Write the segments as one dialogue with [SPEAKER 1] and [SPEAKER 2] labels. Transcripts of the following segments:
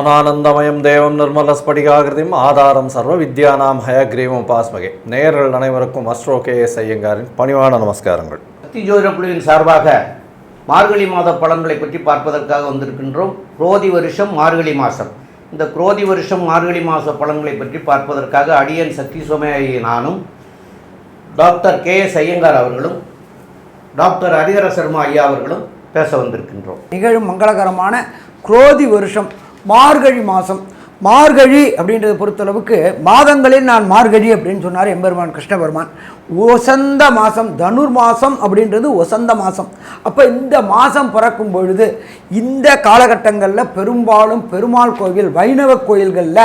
[SPEAKER 1] ஞானானந்தமயம் தேவம் நிர்மலஸ்படிகாகிருதியும் ஆதாரம் சர்வ வித்யானாம் ஹயக்ரீவம் உபாஸ்மகே. நேயர்கள் அனைவருக்கும் அஸ்ட்ரோ கே எஸ் ஐயங்காரின் பணிவான நமஸ்காரங்கள்.
[SPEAKER 2] சக்தி ஜோதிட குழுவின் சார்பாக மார்கழி மாத பலன்களை பற்றி பார்ப்பதற்காக வந்திருக்கின்றோம். குரோதி வருஷம் மார்கழி மாதம் இந்த குரோதி வருஷம் மார்கழி மாத பலன்களை பற்றி பார்ப்பதற்காக அடியன் சக்தி சோமயாயி நானும் டாக்டர் கே எஸ் ஐயங்கார் அவர்களும் டாக்டர் ஹரிஹர சர்மா ஐயா அவர்களும் பேச வந்திருக்கின்றோம்.
[SPEAKER 3] நிகழும் மங்களகரமான குரோதி வருஷம் மார்கழி மாதம் மார்கழி அப்படின்றத பொறுத்தளவுக்கு மாதங்களில் நான் மார்கழி அப்படின்னு சொன்னார் எம்பெருமான் கிருஷ்ணபெருமான். ஒசந்த மாதம் தனுர் மாதம் அப்படின்றது ஒசந்த மாதம் அப்போ இந்த மாதம் பிறக்கும் பொழுது இந்த காலகட்டங்களில் பெரும்பாலும் பெருமாள் கோவில் வைணவ கோயில்களில்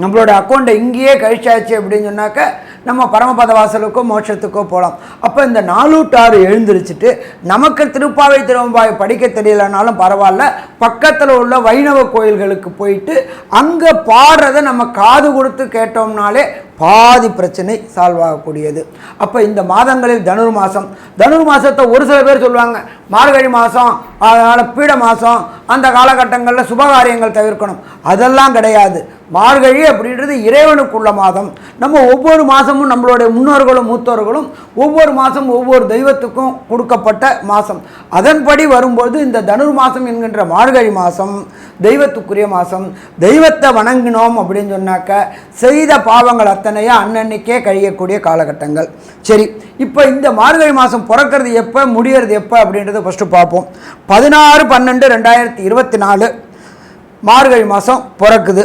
[SPEAKER 3] நம்மளோட அக்கௌண்ட்டை இங்கேயே கழிச்சாச்சு அப்படின்னு சொன்னாக்க நம்ம பரமபத வாசலுக்கோ மோட்சத்துக்கோ போகலாம் அப்போ இந்த நாலூட்டாறு எழுந்திரிச்சிட்டு நமக்கு திருப்பாவை திருவம்பாய் படிக்க தெரியலனாலும் பரவாயில்ல. பக்கத்தில் உள்ள வைணவ கோயில்களுக்கு போயிட்டு அங்கே பாடுறதை நம்ம காது கொடுத்து கேட்டோம்னாலே பாதி பிரச்சனை சால்வ் ஆகக்கூடியது. அப்போ இந்த மாதங்களில் தனுர் மாதம் தனுர் மாதத்தை ஒரு சில பேர் சொல்லுவாங்க மார்கழி மாதம் அதனால் பீட மாதம் அந்த காலகட்டங்களில் சுபகாரியங்கள் தவிர்க்கணும். அதெல்லாம் கிடையாது. மார்கழி அப்படின்றது இறைவனுக்குள்ள மாதம். நம்ம ஒவ்வொரு மாதமும் நம்மளுடைய முன்னோர்களும் மூத்தோர்களும் ஒவ்வொரு மாதம் ஒவ்வொரு தெய்வத்துக்கும் கொடுக்கப்பட்ட மாதம். அதன்படி வரும்போது இந்த தனுர் மாதம் என்கின்ற மார்கழி மாதம் தெய்வத்துக்குரிய மாதம் தெய்வத்தை வணங்கினோம் அப்படின்னு சொன்னாக்க செய்த பாவங்கள் அத்தனையாக அன்னன்னைக்கே கழியக்கூடிய காலகட்டங்கள். சரி இப்போ இந்த மார்கழி மாதம் பிறக்கிறது எப்போ முடியறது எப்போ அப்படின்றத ஃபஸ்ட்டு பார்ப்போம். பதினாறு பன்னெண்டு ரெண்டாயிரத்தி இருபத்தி நாலு மார்கழி மாதம் பிறக்குது.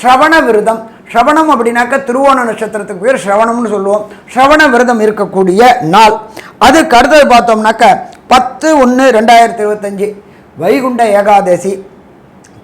[SPEAKER 3] ஸ்ரவண விரதம். ஸ்ரவணம் அப்படின்னாக்க திருவோண நட்சத்திரத்துக்கு பேர் ஸ்ரவணம்னு சொல்லுவோம். ஸ்ரவண விரதம் இருக்கக்கூடிய நாள். அதுக்கு அடுத்தது பார்த்தோம்னாக்க பத்து ஒன்று ரெண்டாயிரத்தி இருபத்தஞ்சி. வைகுண்ட ஏகாதசி.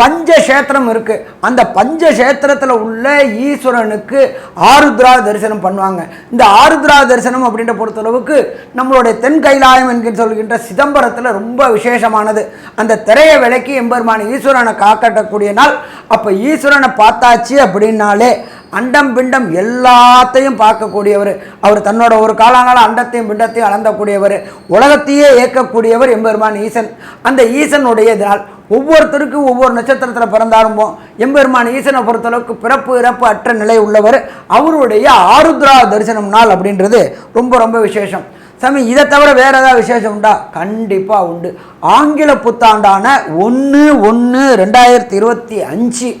[SPEAKER 3] பஞ்சக்ஷேத்திரம் இருக்குது அந்த பஞ்சக்ஷேத்திரத்தில் உள்ள ஈஸ்வரனுக்கு ஆருத்ரா தரிசனம் பண்ணுவாங்க. இந்த ஆருத்ரா தரிசனம் அப்படின்ற பொறுத்தளவுக்கு நம்மளுடைய தென் கைலாயம் என்கிற சொல்கின்ற சிதம்பரத்தில் ரொம்ப விசேஷமானது. அந்த திரையை விலக்கி எம்பெருமான ஈஸ்வரனை காக்கட்டக்கூடிய நாள். அப்போ ஈஸ்வரனை பார்த்தாச்சு அப்படின்னாலே அண்டம் பிண்டம் எல்லாத்தையும் பார்க்கக்கூடியவர். அவர் தன்னோட ஒரு காலங்கால அண்டத்தையும் பிண்டத்தையும் அளந்தக்கூடியவர். உலகத்தையே இயக்கக்கூடியவர் எம்பெருமான் ஈசன். அந்த ஈசனுடைய நாள். ஒவ்வொருத்தருக்கும் ஒவ்வொரு நட்சத்திரத்தில் பிறந்தாரும்போம் எம்பெருமான் ஈசனை பொறுத்தளவுக்கு பிறப்பு இறப்பு அற்ற நிலை உள்ளவர். அவருடைய ஆருத்ரா தரிசனம் நாள் அப்படின்றது ரொம்ப ரொம்ப விசேஷம். சாமி இதை தவிர வேறு ஏதாவது விசேஷம் உண்டா? கண்டிப்பாக உண்டு. ஆங்கில புத்தாண்டான ஒன்று ஒன்று ரெண்டாயிரத்தி இருபத்தி அஞ்சு.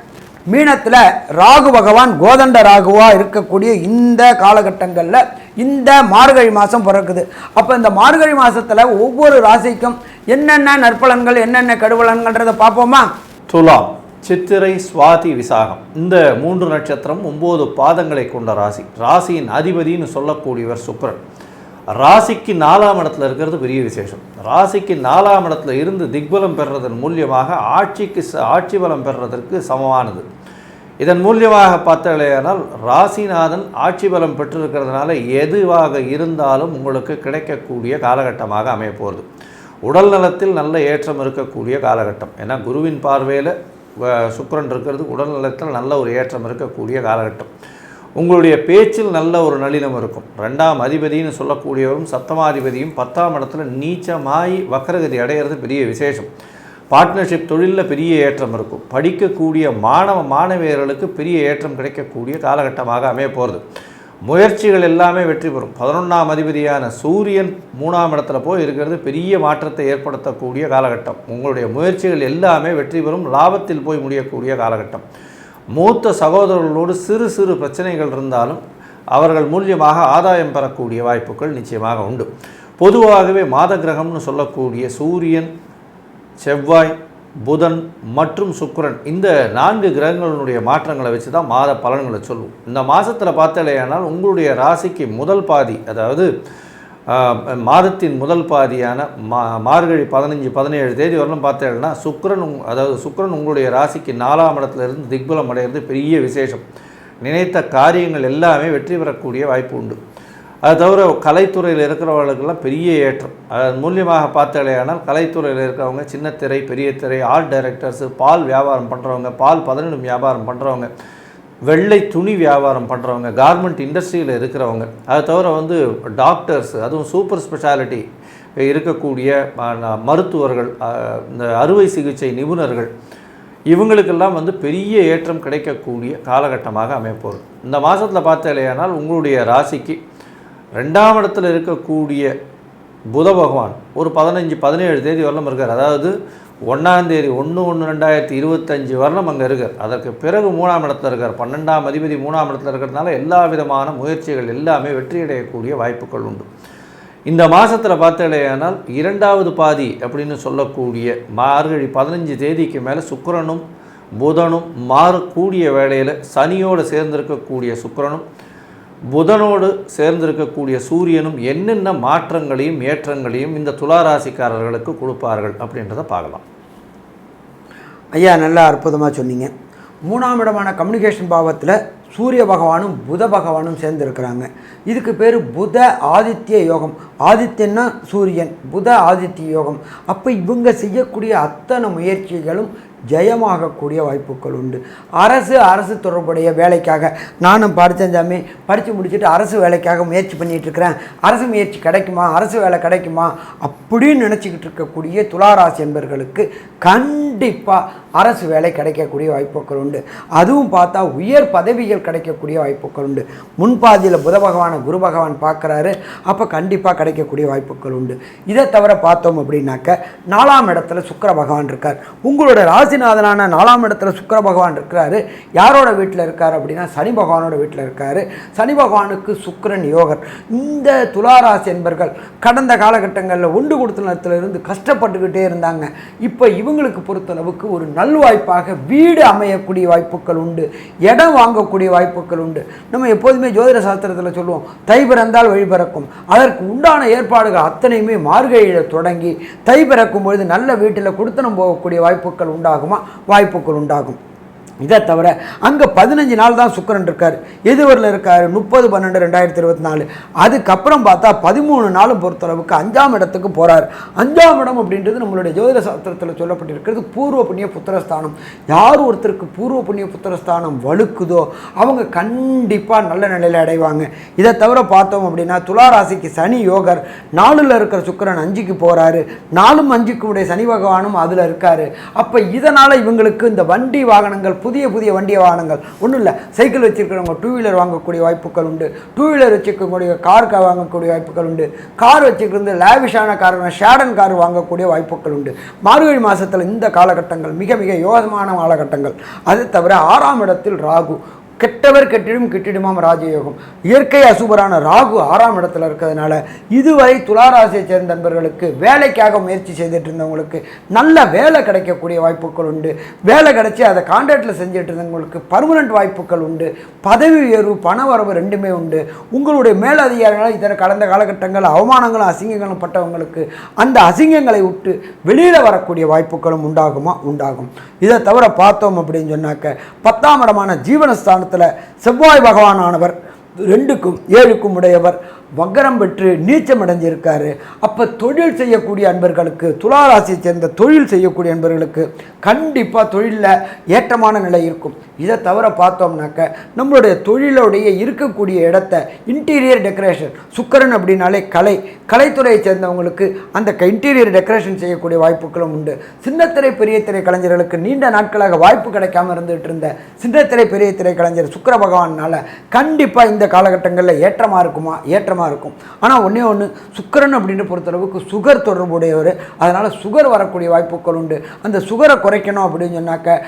[SPEAKER 3] மீனத்தில் ராகு பகவான் கோதண்ட ராகுவாக இருக்கக்கூடிய இந்த காலகட்டங்களில் இந்த மார்கழி மாதம் பிறக்குது. அப்போ இந்த மார்கழி மாதத்தில் ஒவ்வொரு ராசிக்கும் என்னென்ன நற்பலன்கள் என்னென்ன கடுவலன்கள்ன்றதை பார்ப்போமா?
[SPEAKER 1] துலாம் சித்திரை சுவாதி விசாகம். இந்த மூன்று நட்சத்திரம் ஒம்பது பாதங்களை கொண்ட ராசி. ராசியின் அதிபதின்னு சொல்லக்கூடியவர் சுக்கரன். ராசிக்கு நாலாம் இடத்துல இருக்கிறது பெரிய விசேஷம். ராசிக்கு நாலாம் இடத்துல இருந்து திக்பலம் பெறுறதன் மூலியமாக ஆட்சிக்கு ச- ஆட்சி பலம் பெறுறதற்கு சமமானது. இதன் மூலியமாக பார்த்தாலேயானால் ராசிநாதன் ஆட்சி பலம் பெற்றிருக்கிறதுனால எதுவாக இருந்தாலும் உங்களுக்கு கிடைக்கக்கூடிய காலகட்டமாக அமைய போகிறது உடல் நலத்தில் நல்ல ஏற்றம் இருக்கக்கூடிய காலகட்டம். ஏன்னா குருவின் பார்வையில் சுக்கரன் இருக்கிறது உடல் நலத்தில் நல்ல ஒரு ஏற்றம் இருக்கக்கூடிய காலகட்டம். உங்களுடைய பேச்சில் நல்ல ஒரு நளினம் இருக்கும். ரெண்டாம் அதிபதின்னு சொல்லக்கூடியவரும் சப்தமாதிபதியும் பத்தாம் இடத்துல நீச்சமாய் வக்கரகதி அடையிறது பெரிய விசேஷம். பார்ட்னர்ஷிப் தொழிலில் பெரிய ஏற்றம் இருக்கும். படிக்கக்கூடிய மாணவ மாணவியர்களுக்கு பெரிய ஏற்றம் கிடைக்கக்கூடிய காலகட்டமாக அமைய போகிறது முயற்சிகள் எல்லாமே வெற்றி பெறும். பதினொன்றாம் அதிபதியான சூரியன் மூணாம் இடத்துல போய் இருக்கிறது பெரிய மாற்றத்தை ஏற்படுத்தக்கூடிய காலகட்டம். உங்களுடைய முயற்சிகள் எல்லாமே வெற்றி பெறும். லாபத்தில் போய் முடியக்கூடிய காலகட்டம். மூத்த சகோதரர்களோடு சிறு சிறு பிரச்சனைகள் இருந்தாலும் அவர்கள் மூலியமாக ஆதாயம் பெறக்கூடிய வாய்ப்புகள் நிச்சயமாக உண்டு. பொதுவாகவே மாத கிரகம்னு சொல்லக்கூடிய சூரியன் செவ்வாய் புதன் மற்றும் சுக்கரன் இந்த நான்கு கிரகங்களுடைய மாற்றங்களை வச்சு தான் மாத பலன்களை சொல்லுவோம் இந்த மாதத்தில் பார்த்தாலேயானால் உங்களுடைய ராசிக்கு முதல் பாதி அதாவது மாதத்தின் முதல் பாதியான மா மார்கழி பதினஞ்சு பதினேழு தேதி வரலும் பார்த்தேன்னா சுக்கிரன் உங் அதாவது சுக்கரன் உங்களுடைய ராசிக்கு நாலாம் இடத்துலேருந்து திக்பலம் அடைகிறது பெரிய விசேஷம். நினைத்த காரியங்கள் எல்லாமே வெற்றி பெறக்கூடிய வாய்ப்பு உண்டு. அது தவிர கலைத்துறையில் இருக்கிறவர்களுக்கெல்லாம் பெரிய ஏற்றம். அதன் மூலியமாக பார்த்தாலேயானால் கலைத்துறையில் இருக்கிறவங்க சின்ன திரை பெரிய திரை ஆர்ட் டைரக்டர்ஸு பால் வியாபாரம் பண்ணுறவங்க பால் பதனிடும் வியாபாரம் பண்ணுறவங்க வெள்ளை துணி வியாபாரம் பண்ணுறவங்க கார்மெண்ட் இண்டஸ்ட்ரியில் இருக்கிறவங்க. அதை தவிர வந்து டாக்டர்ஸ் அதுவும் சூப்பர் ஸ்பெஷாலிட்டி இருக்கக்கூடிய மருத்துவர்கள் இந்த அறுவை சிகிச்சை நிபுணர்கள் இவங்களுக்கெல்லாம் வந்து பெரிய ஏற்றம் கிடைக்கக்கூடிய காலகட்டமாக அமைப்போம் இந்த மாதத்தில் பார்த்தேலையானால் உங்களுடைய ராசிக்கு ரெண்டாம் இடத்துல இருக்கக்கூடிய புத பகவான் ஒரு பதினஞ்சு பதினேழு தேதி வரலும் இருக்கார். அதாவது ஒன்றாம் தேதி ஒன்று ஒன்று ரெண்டாயிரத்தி இருபத்தஞ்சி வரலும் அங்கே இருக்கார். அதற்கு பிறகு மூணாம் இடத்துல இருக்கார். பன்னெண்டாம் அதிபதி மூணாம் இடத்துல இருக்கிறதுனால எல்லா விதமான முயற்சிகள் எல்லாமே வெற்றியடையக்கூடிய வாய்ப்புகள் உண்டு. இந்த மாதத்தில் பார்த்தாலேயானால் இரண்டாவது பாதி அப்படின்னு சொல்லக்கூடிய மார்கழி பதினஞ்சு தேதிக்கு மேலே சுக்கரனும் புதனும் மாறக்கூடிய வேளையில் சனியோடு சேர்ந்திருக்கக்கூடிய சுக்கரனும் புதனோடு சேர்ந்திருக்கக்கூடிய சூரியனும் என்னென்ன மாற்றங்களையும் ஏற்றங்களையும் இந்த துளாராசிக்காரர்களுக்கு கொடுப்பார்கள் அப்படின்றத பார்க்கலாம்.
[SPEAKER 3] ஐயா நல்லா அற்புதமாக சொன்னீங்க. மூணாம் இடமான கம்யூனிகேஷன் பாவத்தில் சூரிய பகவானும் புத பகவானும் சேர்ந்துருக்கிறாங்க. இதுக்கு பேர் புத ஆதித்ய யோகம். ஆதித்யன்னா சூரியன் புத ஆதித்ய யோகம். அப்போ இவங்க செய்யக்கூடிய அத்தனை முயற்சிகளும் ஜெயமாகக்கூடிய வாய்ப்புகள் உண்டு. அரசு அரசு தொடர்புடைய வேலைக்காக நானும் படித்தேன் சாமி படித்து முடிச்சுட்டு அரசு வேலைக்காக முயற்சி பண்ணிகிட்ருக்கிறேன் அரசு முயற்சி கிடைக்குமா? அரசு வேலை கிடைக்குமா? அப்படின்னு நினச்சிக்கிட்டு இருக்கக்கூடிய துளாராசி என்பர்களுக்கு கண்டிப்பாக அரசு வேலை கிடைக்கக்கூடிய வாய்ப்புகள் உண்டு. அதுவும் பார்த்தா உயர் பதவிகள் கிடைக்கக்கூடிய வாய்ப்புகள் உண்டு. முன்பாதியில் புத பகவானை குரு பகவான் பார்க்குறாரு. அப்போ கண்டிப்பாக கிடைக்கக்கூடிய வாய்ப்புகள் உண்டு. இதை தவிர பார்த்தோம் அப்படின்னாக்க நாலாம் இடத்துல சுக்கர பகவான் இருக்கார். உங்களோட ராசிநாதனான நாலாம் இடத்துல சுக்கர பகவான் இருக்கிறாரு. யாரோட வீட்டில் இருக்கார் அப்படின்னா சனி பகவானோட வீட்டில் இருக்காரு. சனி பகவானுக்கு சுக்கரன் யோகர். இந்த துளாராசி என்பர்கள் கடந்த காலகட்டங்களில் உண்டு கொடுத்தனத்துல இருந்து கஷ்டப்பட்டுக்கிட்டே இருந்தாங்க. இப்போ இவங்களுக்கு பொறுத்தளவுக்கு ஒரு நல்வாய்ப்பாக வீடு அமையக்கூடிய வாய்ப்புகள் உண்டு. இடம் வாங்கக்கூடிய வாய்ப்புகள் உண்டு. நம்ம எப்போதுமே ஜோதிட சாஸ்திரத்தில் சொல்லுவோம் தை பிறந்தால் வழி பிறக்கும். அதற்கு உண்டான ஏற்பாடுகள் அத்தனையுமே மார்கழியில் தொடங்கி தை பிறக்கும் பொழுது நல்ல வீட்டில் கொடுத்தனம் போகக்கூடிய வாய்ப்புகள் உண்டாகும். வாய்ப்புகள் உண்டாகும். இதை தவிர அங்கே பதினஞ்சு நாள் தான் சுக்கரன் இருக்கார். எதுவரில் இருக்கார் முப்பது பன்னெண்டு ரெண்டாயிரத்தி இருபத்தி நாலு அதுக்கப்புறம் பார்த்தா பதிமூணு நாளும் பொறுத்தளவுக்கு அஞ்சாம் இடத்துக்கு போகிறார் அஞ்சாம் இடம் அப்படின்றது நம்மளுடைய ஜோதிட சாஸ்திரத்தில் சொல்லப்பட்டிருக்கிறது பூர்வ புண்ணிய புத்திரஸ்தானம். யார் ஒருத்தருக்கு பூர்வ புண்ணிய புத்திரஸ்தானம் வலுக்குதோ அவங்க கண்டிப்பாக நல்ல நிலையில் அடைவாங்க. இதை தவிர பார்த்தோம் அப்படின்னா துளாராசிக்கு சனி யோகர் நாலில் இருக்கிற சுக்கரன் அஞ்சுக்கு போகிறாரு நாலும் அஞ்சுக்கு உடைய சனி பகவானும் அதில் இருக்காரு. அப்போ இதனால் இவங்களுக்கு இந்த வண்டி வாகனங்கள் புதிய புதிய வண்டி வாகனங்கள் ஒன்றும் இல்லை. சைக்கிள் வச்சிருக்கிறவங்க டூ வீலர் வாங்கக்கூடிய வாய்ப்புகள் உண்டு. டூ வீலர் வச்சுக்கக்கூடிய கார் வாங்கக்கூடிய வாய்ப்புகள் உண்டு. கார் வச்சுக்கிறது லேவிஷான கார் ஷேடன் கார் வாங்கக்கூடிய வாய்ப்புகள் உண்டு. மார்கழி மாதத்தில் இந்த காலகட்டங்கள் மிக மிக யோகமான காலகட்டங்கள். அது தவிர ஆறாம் இடத்தில் ராகு. கெட்டவர் கெட்டிடும் கெட்டிடுமாம் ராஜயோகம். இயற்கை அசுபரான ராகு ஆறாம் இடத்துல இருக்கிறதுனால இதுவரை துளாராசியை சேர்ந்த நண்பர்களுக்கு வேலைக்காக முயற்சி செய்துட்டு இருந்தவங்களுக்கு நல்ல வேலை கிடைக்கக்கூடிய வாய்ப்புகள் உண்டு. வேலை கிடைச்சி அதை கான்ட்ராக்டில் செஞ்சுட்டு இருந்தவங்களுக்கு பர்மனெண்ட் வாய்ப்புகள் உண்டு. பதவி உயர்வு பண வரவு ரெண்டுமே உண்டு. உங்களுடைய மேலதிகாரிகளால் இதர கடந்த காலகட்டங்கள் அவமானங்களும் அசிங்கங்களும் பட்டவங்களுக்கு அந்த அசிங்கங்களை விட்டு வெளியில் வரக்கூடிய வாய்ப்புகளும் உண்டாகுமா? உண்டாகும். இதை தவிர பார்த்தோம் அப்படின்னு சொன்னாக்க பத்தாம் இடமான ஸ்தானத்தில் செவ்வாய் பகவானானவர் ரெண்டுக்கும் ஏழுக்கும் உடையவர். வக்கரம் பெற்று நீச்சம் அடைஞ்சிருக்காரு அப்போ தொழில் செய்யக்கூடிய அன்பர்களுக்கு துளாராசியை சேர்ந்த தொழில் செய்யக்கூடிய அன்பர்களுக்கு கண்டிப்பாக தொழிலில் ஏற்றமான நிலை இருக்கும். இதை தவிர பார்த்தோம்னாக்க நம்மளுடைய தொழிலுடைய இருக்கக்கூடிய இடத்த இன்டீரியர் டெக்கரேஷன் சுக்கரன் அப்படின்னாலே கலை. கலைத்துறையை சேர்ந்தவங்களுக்கு அந்த இன்டீரியர் டெக்கரேஷன் செய்யக்கூடிய வாய்ப்புகளும் உண்டு. சின்னத்திரை பெரிய திரை கலைஞர்களுக்கு நீண்ட நாட்களாக வாய்ப்பு கிடைக்காம இருந்துகிட்டு இருந்த சின்னத்திரை பெரிய திரை கலைஞர் சுக்கர பகவானால் கண்டிப்பாக இந்த காலகட்டங்களில் ஏற்றமாக இருக்குமா? ஏற்றமாக இருக்கும். ஆனால் ஒன்றே ஒன்று சுக்கிரன் அப்படின்னு பொறுத்தளவுக்கு சுகர் தொடர்புடையவர். அதனால் சுகர் வரக்கூடிய வாய்ப்புகள் உண்டு. அந்த சுகரை குறைக்கணும் அப்படின்னு சொன்னாக்க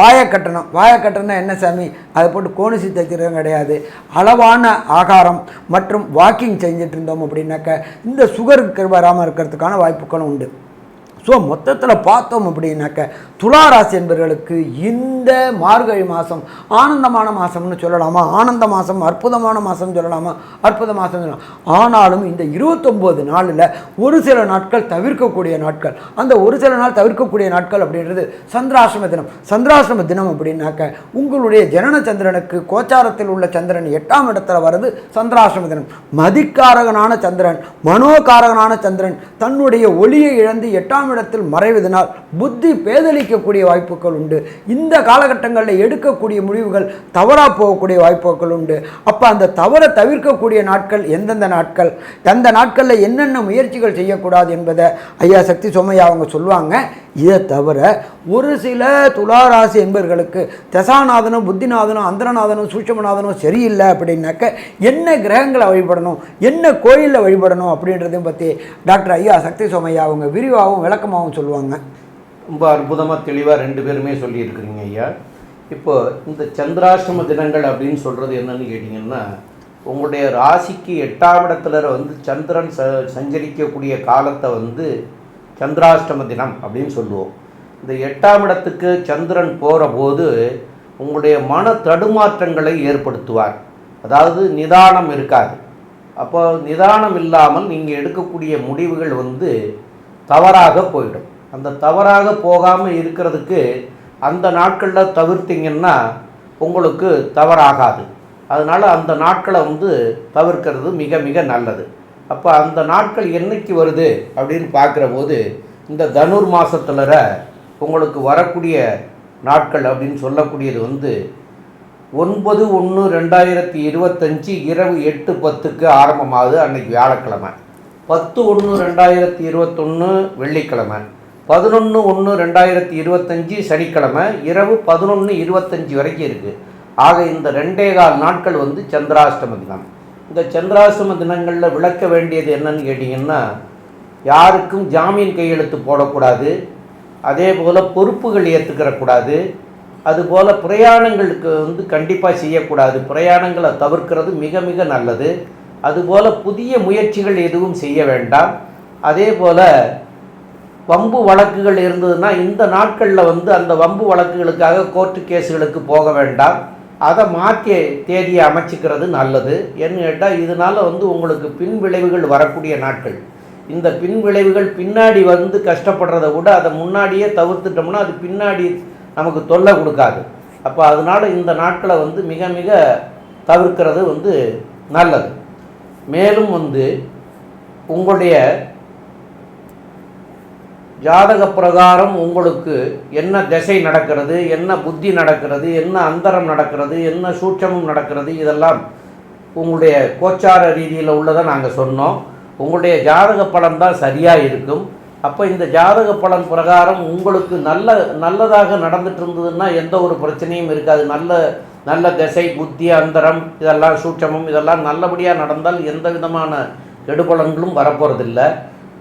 [SPEAKER 3] வாயை கட்டணும். வாயை கட்டணும்னா என்ன சாமி? அதை போட்டு கோணிசி தைக்கிறது கிடையாது. அளவான ஆகாரம் மற்றும் வாக்கிங் செஞ்சுட்டு இருந்தோம் அப்படின்னாக்க இந்த சுகருக்கு வராமல் இருக்கிறதுக்கான வாய்ப்புகளும் உண்டு. ஸோ மொத்தத்தில் பார்த்தோம் அப்படின்னாக்க துலா ராசி என்பவர்களுக்கு இந்த மார்கழி மாதம் ஆனந்தமான மாதம்னு சொல்லலாமா? ஆனந்த மாதம் அற்புதமான மாதம் சொல்லலாமா? அற்புத மாதம் சொல்லலாம். ஆனாலும் இந்த இருபத்தொம்போது நாளில் ஒரு சில நாட்கள் தவிர்க்கக்கூடிய நாட்கள். அந்த ஒரு சில நாள் தவிர்க்கக்கூடிய நாட்கள் அப்படின்றது சந்திராசிரம தினம். சந்திராசிரம தினம் அப்படின்னாக்க உங்களுடைய ஜனன சந்திரனுக்கு கோச்சாரத்தில் உள்ள சந்திரன் எட்டாம் இடத்துல வர்றது சந்திராசிரம தினம். மதிக்காரகனான சந்திரன் மனோகாரகனான சந்திரன் தன்னுடைய ஒளியை இழந்து எட்டாம் இடத்தில் மறைவதனால் புத்தி பேதலிக்கக்கூடிய வாய்ப்புகள் உண்டு. இந்த காலகட்டங்களில் எடுக்கக்கூடிய முடிவுகள் தவறாக போகக்கூடிய வாய்ப்புகள் உண்டு. அப்போ அந்த தவறை தவிர்க்கக்கூடிய நாட்கள் எந்தெந்த நாட்கள்? அந்த நாட்களில் என்னென்ன முயற்சிகள் செய்யக்கூடாது என்பதை ஐயா சக்தி சோமையா அவங்க சொல்லுவாங்க. இதை தவிர ஒரு சில துளாராசி என்பவர்களுக்கு தசாநாதனும் புத்திநாதனும் அந்தரநாதனும் சூட்சமநாதனும் சரியில்லை அப்படின்னாக்க என்ன கிரகங்களை வழிபடணும் என்ன கோயிலில் வழிபடணும் அப்படின்றதையும் பற்றி டாக்டர் ஐயா சக்தி சோமையா அவங்க விரிவாகவும் விளக்கமாகவும் சொல்லுவாங்க.
[SPEAKER 2] ரொம்ப அற்புதமாக தெளிவாக ரெண்டு பேருமே சொல்லியிருக்கிறீங்க ஐயா. இப்போ இந்த சந்திராஷ்டம தினங்கள் அப்படின்னு சொல்கிறது என்னன்னு கேட்டிங்கன்னா உங்களுடைய ராசிக்கு எட்டாம் இடத்துல வந்து சந்திரன் ச சஞ்சரிக்கக்கூடிய காலத்தை வந்து சந்திராஷ்டம தினம் அப்படின்னு சொல்லுவோம். இந்த எட்டாம் இடத்துக்கு சந்திரன் போகிற போது உங்களுடைய மன தடுமாற்றங்களை ஏற்படுத்துவார். அதாவது நிதானம் இருக்காது. அப்போ நிதானம் இல்லாமல் நீங்கள் எடுக்கக்கூடிய முடிவுகள் வந்து தவறாக போயிடும். அந்த தவறாக போகாமல் இருக்கிறதுக்கு அந்த நாட்களில் தவிர்த்திங்கன்னா உங்களுக்கு தவறாகாது. அதனால் அந்த நாட்களை வந்து தவிர்க்கிறது மிக மிக நல்லது. அப்போ அந்த நாட்கள் என்னைக்கு வருது அப்படின்னு பார்க்குற போது இந்த தனுர் மாதத்தில் உங்களுக்கு வரக்கூடிய நாட்கள் அப்படின்னு சொல்லக்கூடியது வந்து ஒன்பது ஒன்று ரெண்டாயிரத்தி இருபத்தஞ்சி இரவு எட்டு பத்துக்கு ஆரம்பமாகுது அன்னைக்கு வியாழக்கிழமை. பத்து ஒன்று ரெண்டாயிரத்தி இருபத்தொன்று வெள்ளிக்கிழமை. பதினொன்று ஒன்று ரெண்டாயிரத்தி இருபத்தஞ்சி சனிக்கிழமை இரவு பதினொன்று இருபத்தஞ்சி வரைக்கும் இருக்குது ஆக இந்த ரெண்டே கால் நாட்கள் வந்து சந்திராஷ்டம தினம். இந்த சந்திராஷ்டம தினங்களில் விளக்க வேண்டியது என்னன்னு கேட்டிங்கன்னா யாருக்கும் ஜாமீன் கையெழுத்து போடக்கூடாது அதே போல் பொறுப்புகள் ஏற்றுக்கிறக்கூடாது அதுபோல் பிரயாணங்களுக்கு வந்து கண்டிப்பாக செய்யக்கூடாது. பிரயாணங்களை தவிர்க்கிறது மிக மிக நல்லது. அதுபோல் புதிய முயற்சிகள் எதுவும் செய்ய வேண்டாம். அதே போல் வம்பு வழக்குகள் இருந்ததுன்னா இந்த நாட்களில் வந்து அந்த வம்பு வழக்குகளுக்காக கோர்ட்டு கேஸுகளுக்கு போக வேண்டாம். அதை மாற்றி தேதியை அமைச்சிக்கிறது நல்லது. ஏன்னு கேட்டால் இதனால் வந்து உங்களுக்கு பின் விளைவுகள் வரக்கூடிய நாட்கள். இந்த பின் விளைவுகள் பின்னாடி வந்து கஷ்டப்படுறதை விட அதை முன்னாடியே தவிர்த்துட்டோம்னா அது பின்னாடி நமக்கு தொல்லை கொடுக்காது. அப்போ அதனால் இந்த நாட்களை வந்து மிக மிக தவிர்க்கிறது வந்து நல்லது. மேலும் வந்து உங்களுடைய ஜாதக பிரகாரம் உங்களுக்கு என்ன திசை நடக்கிறது என்ன புத்தி நடக்கிறது என்ன அந்தரம் நடக்கிறது என்ன சூட்சமம் நடக்கிறது இதெல்லாம் உங்களுடைய கோச்சார ரீதியில் உள்ளதை நாங்கள் சொன்னோம். உங்களுடைய ஜாதக பலன் தான் சரியாக இருக்கும். அப்போ இந்த ஜாதக பலன் பிரகாரம் உங்களுக்கு நல்ல நல்லதாக நடந்துட்டு இருந்ததுன்னா எந்த ஒரு பிரச்சனையும் இருக்காது. நல்ல நல்ல திசை புத்தி அந்தரம் இதெல்லாம் சூட்சமம் இதெல்லாம் நல்லபடியாக நடந்தால் எந்த விதமான கெடுபலன்களும் வரப்போகிறதில்ல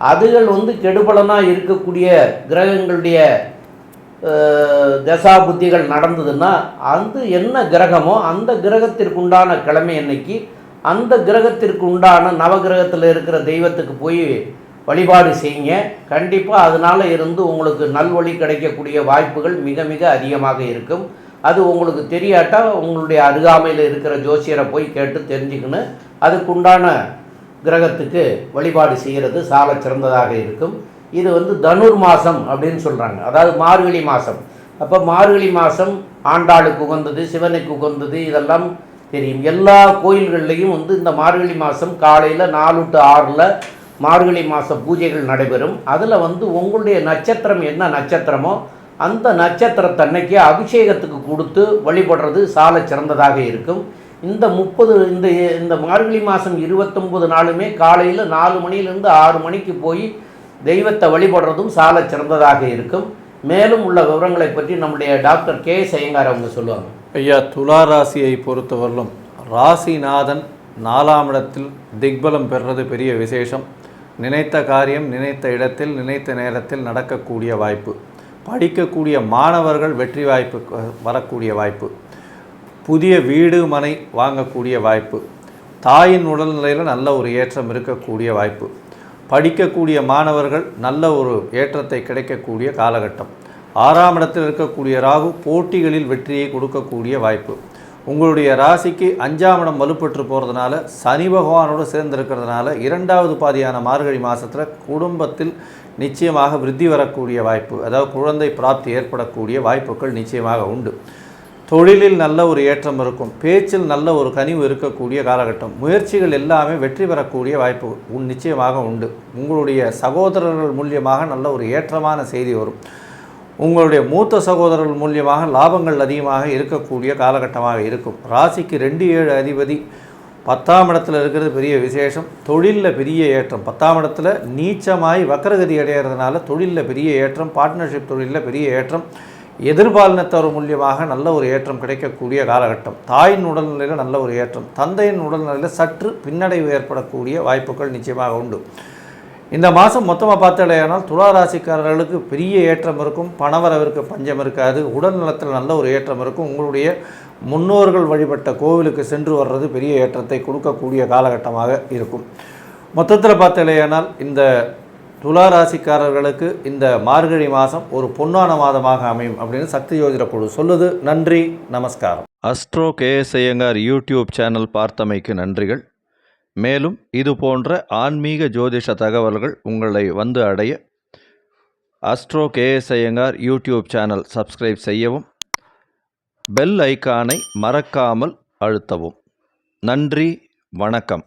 [SPEAKER 2] அதுகள் வந்து கெடுபலனாக இருக்கக்கூடிய கிரகங்களுடைய தசா புத்திகள் நடந்ததுன்னா அது என்ன கிரகமோ அந்த கிரகத்திற்குண்டான கிழமை அன்னைக்கு அந்த கிரகத்திற்கு உண்டான நவகிரகத்தில் இருக்கிற தெய்வத்துக்கு போய் வழிபாடு செய்யுங்க. கண்டிப்பாக அதனால் இருந்து உங்களுக்கு நல்வழி கிடைக்கக்கூடிய வாய்ப்புகள் மிக மிக அதிகமாக இருக்கும். அது உங்களுக்கு தெரியாட்டா உங்களுடைய அருகாமையில் இருக்கிற ஜோசியரை போய் கேட்டு தெரிஞ்சுக்கணும். அதுக்குண்டான கிரகத்துக்கு வழிபாடு செய்கிறது சால சிறந்ததாக இருக்கும். இது வந்து தனுர் மாதம் அப்படின்னு சொல்கிறாங்க அதாவது மார்கழி மாதம் அப்போ மார்கழி மாதம் ஆண்டாளுக்கு உகந்தது சிவனுக்கு உகந்தது இதெல்லாம் தெரியும். எல்லா கோயில்கள்லையும் வந்து இந்த மார்கழி மாதம் காலையில் நாலு டு ஆறில் மார்கழி மாத பூஜைகள் நடைபெறும். அதில் வந்து உங்களுடைய நட்சத்திரம் என்ன நட்சத்திரமோ அந்த நட்சத்திரத்தன்னைக்கு அபிஷேகத்துக்கு கொடுத்து வழிபடுறது சால சிறந்ததாக இருக்கும். இந்த முப்பது இந்த இந்த மார்கழி மாதம் இருபத்தொம்பது நாளுமே காலையில் நாலு மணியிலிருந்து ஆறு மணிக்கு போய் தெய்வத்தை வழிபடுறதும் சால சிறந்ததாக இருக்கும். மேலும் உள்ள விவரங்களை பற்றி நம்முடைய டாக்டர் கே சயங்கார் அவங்க சொல்லுவாங்க.
[SPEAKER 1] ஐயா துலா ராசியை பொறுத்தவரையிலும் ராசிநாதன் நாலாம் இடத்தில் திக்பலம் பெறுறது பெரிய விசேஷம். நினைத்த காரியம் நினைத்த இடத்தில் நினைத்த நேரத்தில் நடக்கக்கூடிய வாய்ப்பு. படிக்கக்கூடிய மாணவர்கள் வெற்றி வாய்ப்பு வரக்கூடிய வாய்ப்பு. புதிய வீடு மனை வாங்கக்கூடிய வாய்ப்பு. தாயின் உடல்நிலையில் நல்ல ஒரு ஏற்றம் இருக்கக்கூடிய வாய்ப்பு. படிக்கக்கூடிய மாணவர்கள் நல்ல ஒரு ஏற்றத்தை கிடைக்கக்கூடிய காலகட்டம். ஆறாம் இடத்தில் இருக்கக்கூடிய ராகு போட்டிகளில் வெற்றியை கொடுக்கக்கூடிய வாய்ப்பு. உங்களுடைய ராசிக்கு அஞ்சாம் இடம் வலுப்பெற்று போகிறதுனால சனி பகவானோடு சேர்ந்திருக்கிறதுனால இரண்டாவது பாதியான மார்கழி மாதத்தில் குடும்பத்தில் நிச்சயமாக விருத்தி வரக்கூடிய வாய்ப்பு. அதாவது குழந்தை பிராப்தி ஏற்படக்கூடிய வாய்ப்புகள் நிச்சயமாக உண்டு. தொழிலில் நல்ல ஒரு ஏற்றம் இருக்கும். பேச்சில் நல்ல ஒரு கனிவு இருக்கக்கூடிய காலகட்டம். முயற்சிகள் எல்லாமே வெற்றி பெறக்கூடிய வாய்ப்பு உன் நிச்சயமாக உண்டு. உங்களுடைய சகோதரர்கள் மூலியமாக நல்ல ஒரு ஏற்றமான செய்தி வரும். உங்களுடைய மூத்த சகோதரர்கள் மூலியமாக லாபங்கள் அதிகமாக இருக்கக்கூடிய காலகட்டமாக இருக்கும். ராசிக்கு ரெண்டு ஏழு அதிபதி. பத்தாம் இடத்துல இருக்கிறது பெரிய விசேஷம். தொழிலில் பெரிய ஏற்றம். பத்தாம் இடத்துல நீச்சமாய் வக்கரகதி அடையிறதுனால தொழிலில் பெரிய ஏற்றம். பார்ட்னர்ஷிப் தொழிலில் பெரிய ஏற்றம். எதிர்பாலினத்தவர் மூலியமாக நல்ல ஒரு ஏற்றம் கிடைக்கக்கூடிய காலகட்டம். தாயின் உடல்நிலையில் நல்ல ஒரு ஏற்றம். தந்தையின் உடல்நிலையில் சற்று பின்னடைவு ஏற்படக்கூடிய வாய்ப்புகள் நிச்சயமாக உண்டு. இந்த மாதம் மொத்தமாக பார்த்தாலேயானால் துலா ராசிக்காரர்களுக்கு பெரிய ஏற்றம் இருக்கும் பணவரவிற்கு பஞ்சம் இருக்காது உடல் நலத்தில் நல்ல ஒரு ஏற்றம் இருக்கும். உங்களுடைய முன்னோர்கள் வழிபட்ட கோவிலுக்கு சென்று வர்றது பெரிய ஏற்றத்தை கொடுக்கக்கூடிய காலகட்டமாக இருக்கும். மொத்தத்தில் பார்த்தாலேயானால் இந்த துலா ராசிக்காரர்களுக்கு இந்த மார்கழி மாதம் ஒரு பொன்னான மாதமாக அமையும் அப்படின்னு சக்தி யோஜன குழு சொல்லுது. நன்றி நமஸ்காரம். அஸ்ட்ரோ கேஎஸ்ஐயங்கார் யூடியூப் சேனல் பார்த்தமைக்கு நன்றிகள். மேலும் இது போன்ற ஆன்மீக ஜோதிஷ தகவல்கள் உங்களை வந்து அடைய astro KS Iyengar YouTube channel subscribe செய்யவும் பெல் ஐக்கானை மறக்காமல் அழுத்தவும். நன்றி வணக்கம்.